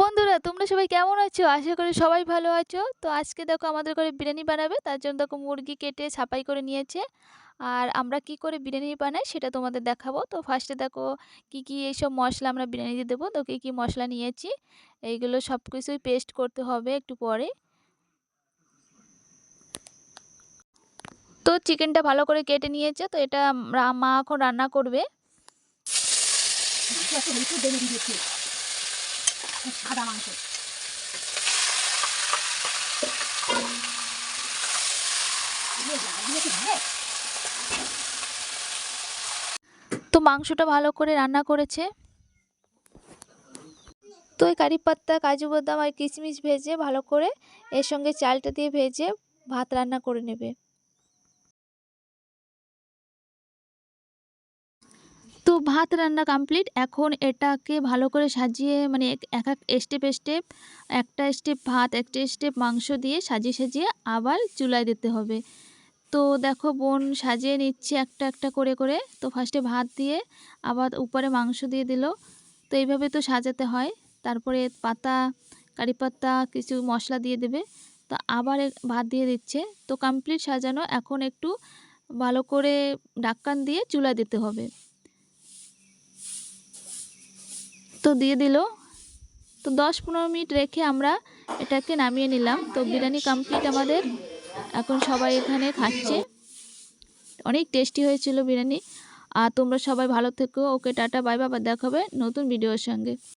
বন্ধুরা, তোমরা সবাই কেমন আছো? আশা করি সবাই ভালো আছো। তো আজকে দেখো আমাদের ঘরে বিরিয়ানি বানাবে, তার জন্য দেখো মুরগি কেটে ছাপাই করে নিয়েছে। আর আমরা কি করে বিরিয়ানি বানাই সেটা তোমাদের দেখাবো। তো ফার্স্টে দেখো কি কি এইসব মশলা আমরা বিরিয়ানিতে দেবো। তো কী কী মশলা নিয়েছি, এইগুলো সব কিছুই পেস্ট করতে হবে একটু পরে। তো চিকেনটা ভালো করে কেটে নিয়েছে, তো এটা মা এখন রান্না করবে। সাদা মাংস। তো মাংসটা ভালো করে রান্না করেছে। তো এই কারি পাত্তা কাজু বাদাম আর কিশমিশ ভেজে ভালো করে এর সঙ্গে চালটা দিয়ে ভেজে ভাত রান্না করে নেবে। তো ভাত রান্না কমপ্লিট এখন এটাকে ভালো করে সাজিয়ে মানে এক এক স্টেপ স্টেপ একটা স্টেপ ভাত, একটা স্টেপ মাংস দিয়ে সাজিয়ে সাজিয়ে আবার চুলায় দিতে হবে। তো দেখো বোন সাজিয়ে নিচ্ছে একটা একটা করে করে। তো ফার্স্টে ভাত দিয়ে আবার উপরে মাংস দিয়ে দিল। তো এইভাবে তো সাজাতে হয়। তারপরে পাতা, কারি পাতা, কিছু মশলা দিয়ে দেবে। তো আবার ভাত দিয়ে দিচ্ছে। তো কমপ্লিট সাজানো। এখন একটু ভালো করে ডাক্কান দিয়ে চুলা দিতে হবে। তো দিয়ে দিল। তো দশ পনেরো মিনিট রেখে আমরা এটাকে নামিয়ে নিলাম। তো বিরিয়ানি কমপ্লিট আমাদের। এখন সবাই এখানে খাচ্ছে। অনেক টেস্টি হয়েছিল বিরিয়ানি। আর তোমরা সবাই ভালো থেকো। ওকে টাটা, বাই, বাবা। দেখাবে নতুন ভিডিওর সঙ্গে।